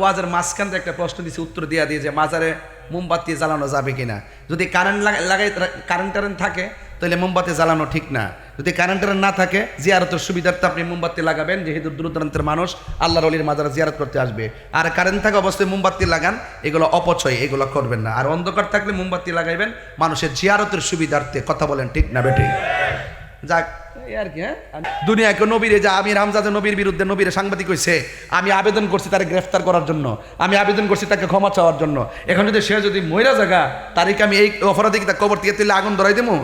ওয়াজের মাঝখান থেকে একটা প্রশ্ন দিছে, উত্তর দিয়া দিয়ে যে, মাজারে মোমবাতি জ্বালানো যাবে কিনা? যদি কারেন্ট লাগাই কারেন্ট টারেন্ট থাকে, তাহলে মোমবাতি জ্বালানো ঠিক না। যদি কারেন্ট টারেন্ট না থাকে, জিয়ারতের সুবিধার্থে আপনি মোমবাতি লাগাবেন, যেহেতু দূর দূরান্তের মানুষ, আল্লাহর অলির মাজারে জিয়ারত করতে আসবে। আর কারেন্ট থাকা অবস্থায় মোমবাতি লাগান, এগুলো অপচয়, এগুলো করবেন না। আর অন্ধকার থাকলে মোমবাতি লাগাইবেন, মানুষের জিয়ারতের সুবিধার্থে, কথা বলেন ঠিক না বেঠিক যাক আর কি হ্যাঁ? দুনিয়াকে নবীরে যা, আমি রামজাদে নবীর বিরুদ্ধে নবীরে সাংবাদিক হয়েছে আমি আবেদন করছি তাকে গ্রেফতার করার জন্য, আমি আবেদন করছি তাকে ক্ষমা চাওয়ার জন্য। এখন যদি সে যদি মহিলা জায়গা তারিখে আমি এই অপরাধী তার কবর থেকে তুলে আগুন ধরাই দেবো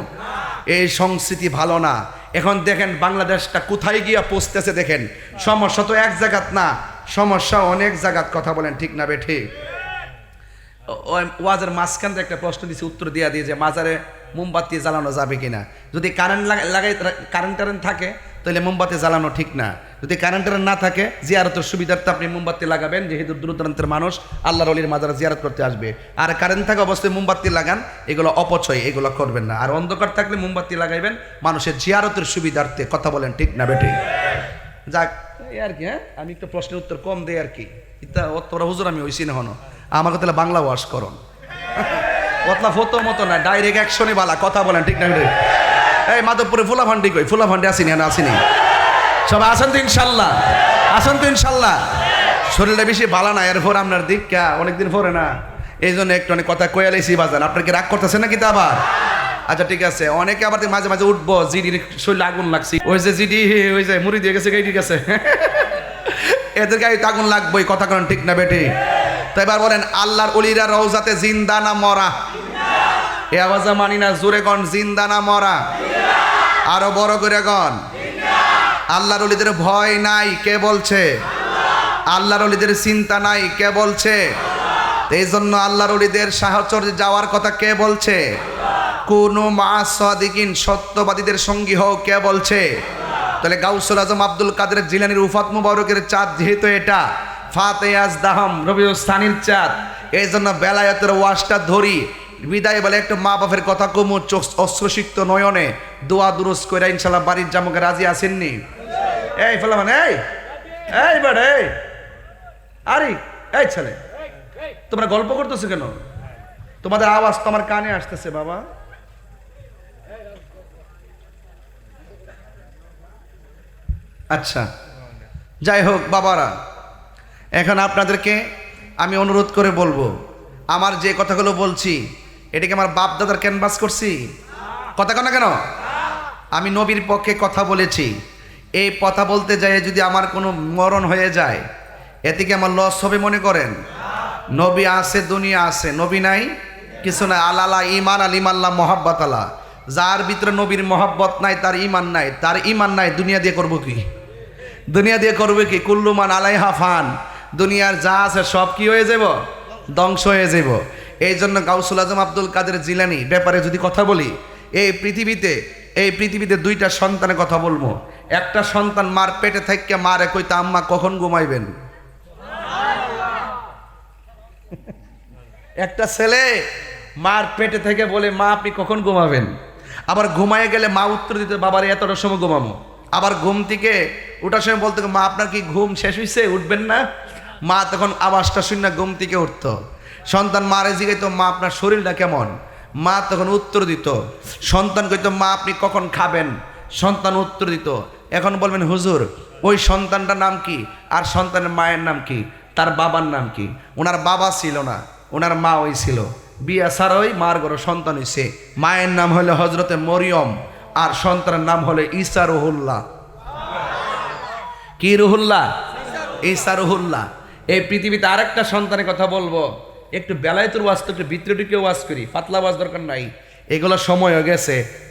এই সংস্কৃতি ভালো না। এখন দেখেন বাংলাদেশটা কোথায় গিয়া পৌঁছতেছে দেখেন। সমস্যা তো এক জায়গাত না, সমস্যা অনেক জায়গাত কথা বলেন, ঠিক না বে ঠিক? ওয়াজের মাঝখান থেকে একটা প্রশ্ন দিছে, উত্তর দিয়া দিয়ে যে, মাজারে মোমবাতি জ্বালানো যাবে কিনা? যদি কারেন্ট লাগাই কারেন্ট টারেন্ট থাকে, তাহলে মোমবাতি জ্বালানো ঠিক না। যদি কারেন্ট টারেন্ট না থাকে, জিয়ারতের সুবিধার্থে আপনি মোমবাতি লাগাবেন, যেহেতু দূর দূরান্তের মানুষ আল্লাহ রলির মাজারে জিয়ারত করতে আসবে। আর কারেন্ট থাকা অবস্থায় মোমবাতি লাগান, এগুলো অপচয়, এগুলো করবেন না। আর অন্ধকার থাকলে মোমবাতি লাগাইবেন, মানুষের জিয়ারতের সুবিধার্থে। কথা বলেন, ঠিক না বেঠিক যাক, এই আর কি হ্যাঁ? আমি একটু প্রশ্নের উত্তর কম দেই আর কি। ইতা, তোরা হুজুর, আমি হইছি না হনো। আমাকে তাহলে বাংলা ওয়াশ করন। পতলা ফতো মতো না ডাইরেক্ট অ্যাকশনে বালা, কথা বলেন, ঠিক না? এই মাধবপুরে ফুলা ভান্ডি কই? ফুলা ভান্ডি আসিনি না আসিনি। সবাই আসেন তো ইনশাল্লাহ, আসেন তো ইনশাল্লাহ। শরীরটা বেশি ভালো না, এরপর আপনার দিক কে অনেকদিন পরে না। এই জন্য একটু অনেক কথা কয়ে কয়ালাইছি বাজান। আপনার কি রাগ করতেছেন নাকি তা আবার? আচ্ছা ঠিক আছে। অনেকে আবার মাঝে মাঝে উঠবো, জিডির শরীরে আগুন লাগছে। ওই যে জিডি, ওই যে মুড়ি দিয়ে গেছে গাই ঠিক আছে এদের গায়ে তো আগুন লাগবেই, কথা কারণ ঠিক না বেটি? তো এবার বলেন, আল্লাহর অলিরা রওজাতে জিন্দা না মরা? এ আওয়াজা মানি না, জোরে গন জিন্দা না মরা? আরও বড় করে গণ। আল্লাহর অলিদের ভয় নাই, কে বলছে? আল্লাহর অলিদের চিন্তা নাই, কে বলছে? এই জন্য আল্লাহর অলিদের সাহচর্যে যাওয়ার কথা কে বলছে? কোন মা সাদিকিন সত্যবাদীদের সঙ্গী হও, কে বলছে? তাহলে গাউসুল আজম আব্দুল কাদের জিলানির উফাত মুবারকের চাঁদ যেহেতু এটা ফাতেয়াজ দাহম রবিউস্তানির চাঁদ। এই জন্য বেলায়তের ওয়াশটা ধরি। বিদায় বলে একটু মা বাপের কথা কমু চোখ অশ্রসিক্ত নয়নে। দোয়া দুরুস করে ইনশাল্লাহ বাড়ির জামকে রাজি আসেননি। এই ফেলা মানে এই বেড়ে এই। আরে, এই ছেলে, তোমরা গল্প করতেছো কেন? তোমাদের আওয়াজ তো আমার কানে আসতেছে, বাবা। আচ্ছা যাই হোক, বাবারা। এখন আপনাদেরকে আমি অনুরোধ করে বলব, আমার যে কথাগুলো বলছি এটাকে আমার বাপ দাদার ক্যানভাস করছি? কথা কেন কেন? আমি নবীর পক্ষে কথা বলেছি। এই কথা বলতে যাই যদি আমার কোনো মরণ হয়ে যায়, এতে কি আমার লস হবে মনে করেন? নবী আছে, দুনিয়া আছে, নবী নাই, কিছু নাই। আলালা ইমান আল ইমাল্লা মোহাব্বত আলা যার ভিতরে নবীর মহাব্বত নাই, তার ইমান নাই, তার ইমান নাই, দুনিয়া দিয়ে করব কি? দুনিয়া দিয়ে করবে কি? কুল্লুমান আলাইহা ফান। দুনিয়ার যা আছে সব কি হয়ে যাব? ধ্বংস হয়ে যাব। এই জন্য গাউসুল আজম আব্দুল কাদের জিলানি ব্যাপারে যদি কথা বলি, এই পৃথিবীতে এই পৃথিবীতে দুইটা সন্তানের কথা বলব। একটা সন্তান মার পেটে থেকে মারে কইতা, আম্মা, কখন ঘুমাইবেন? একটা ছেলে মার পেটে থেকে বলে, মা, আপনি কখন ঘুমাবেন? আবার ঘুমায় গেলে মা উত্তর দিতে, বাবার, এতটা সময় ঘুমামো আবার ঘুম থেকে ওটার সময় বলতে, মা, আপনার কি ঘুম শেষ হয়েছে উঠবেন না? মা তখন আওয়াজটা শুনে ঘুম থেকে উঠত। সন্তান মারে জিগাইতো, মা, আপনার শরীরটা কেমন? মা তখন উত্তর দিত, সন্তান কইতো, মা, আপনি কখন খাবেন? সন্তান উত্তর দিত, এখন বলবেন, হুজুর, ওই সন্তানটার নাম কি? আর সন্তানের মায়ের নাম কি? তার বাবার নাম কি? ওনার বাবা ছিল না, ওনার মা ওই ছিল। বিয়া সারই মার গড় সন্তান হইছে। মায়ের নাম হলো হজরতে মরিয়ম, আর সন্তানের নাম হলো ঈসা রহুল্লাহ। কি রুহুল্লাহ? ঈসা রহুল্লাহ। এই পৃথিবীতে আরেকটা সন্তানের কথা বলব। একটু বেলায়তুর ওয়াজ তো একটু ভিতরে ঢুকে ওয়াজ করি, পাতলা ওয়াজ দরকার নাই। এগুলো সময় হয়ে গেছে।